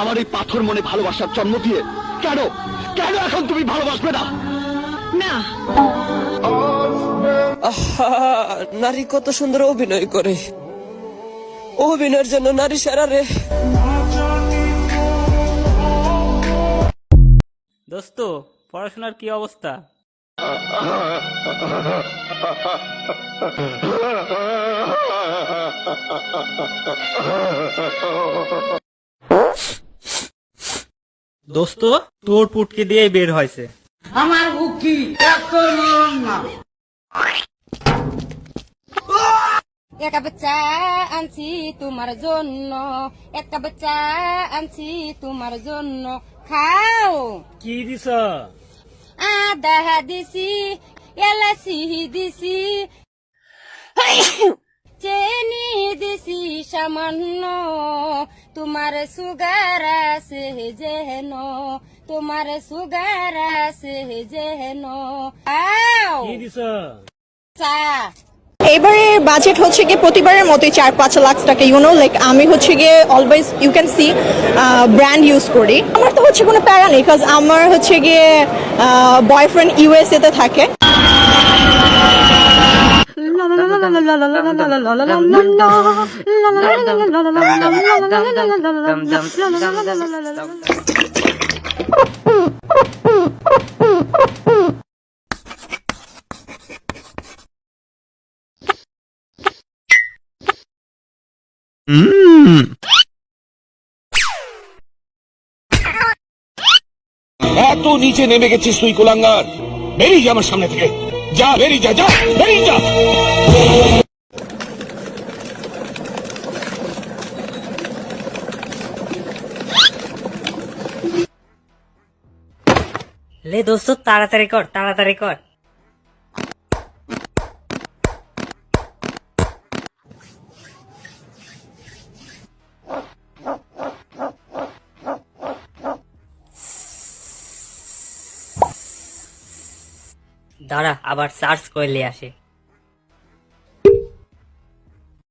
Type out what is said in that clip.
আমার এই পাথর মনে ভালোবাসার জন্ম দিয়ে কেন কেন এখন তুমি ভালোবাসবে না? না। নারী কত সুন্দর অভিনয় করে। অভিনয়ের জন্য নারী সারা রে। দোস্ত পড়াশোনার কি অবস্থা? দোস্ত তোর পুটকে দিয়ে বের হয়েছে। আমার এক কাপ চা আনছি তোমার জন্য এক কাপ চা আনছি তোমার জন্য। খাও। কি দিছ? আদা দিছি এলাচি দিছি। চেনি দিছি সামান্য। তোমার সুগার আছে যেন তোমার সুগার আছে যেন। চা। এবারে বাজেট হচ্ছে গিয়ে প্রতিবারের মতোই চার পাঁচ লাখ টাকা ইউনো লাইক আমি হচ্ছে গিয়ে always you can see brand use করি। আমার তো হচ্ছে কোনো প্যারা নেই বিকজ আমার হচ্ছে গিয়ে বয়ফ্রেন্ড ইউএসএ তে থাকে। এত নিচে নেমে গেছিস তুই কুলাঙ্গার। বেরিয়ে আমার সামনে থেকে। যা বেরিয়ে যা যা বেরিয়ে যা। লে দোস্ত তাড়াতাড়ি কর তাড়াতাড়ি কর। দাঁড়া আবার চার্জ করলে আসে।